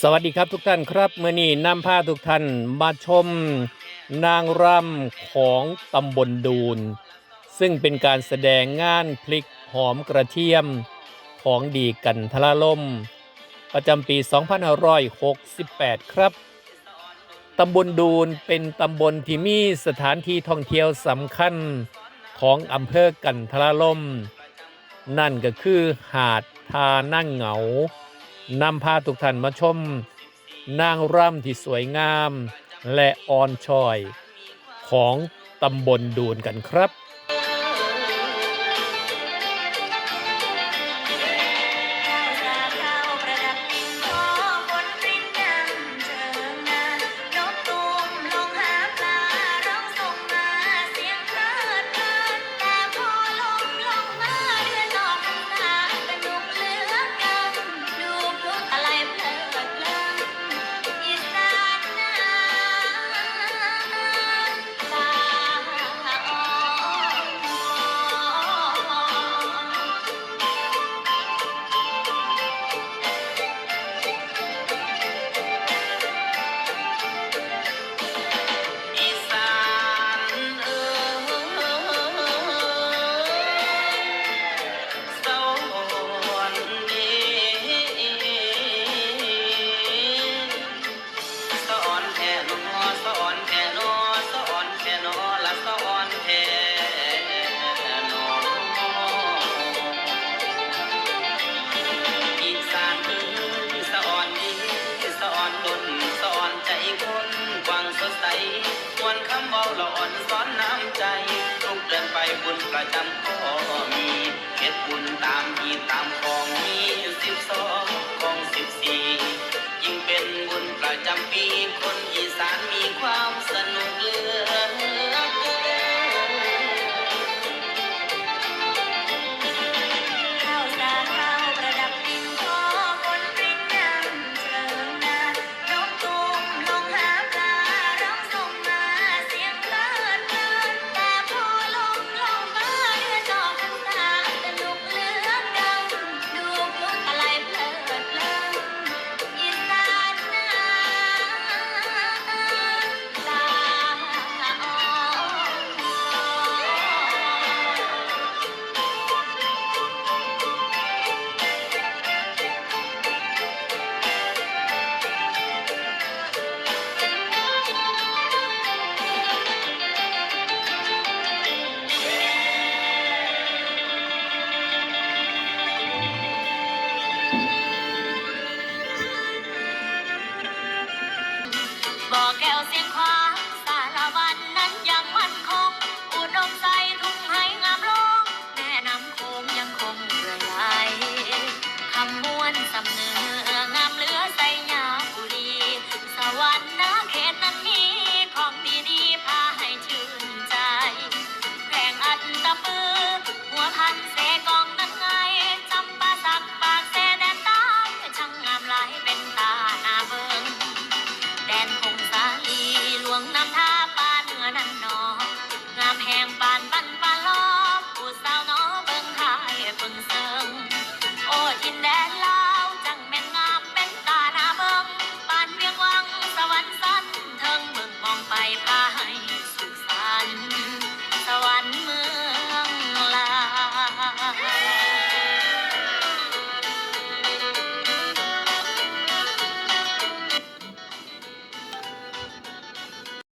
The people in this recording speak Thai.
สวัสดีครับทุกท่านครับเมื่อนี้นำพาทุกท่านมาชมนางรำของตำบลดูน ซึ่งเป็นการแสดงงานพลิกหอมกระเทียมของดีกันทละลม ประจำปี 2568 ครับตำบลดูนเป็นตำบลที่มีสถานที่ท่องเที่ยวสำคัญของอำเภอกันทละลม นั่นก็คือหาดทานั่งเหงา นำพาทุกท่านมาชม นางร่ำที่สวยงาม และอ่อนช้อย ของตำบลดูนกันครับ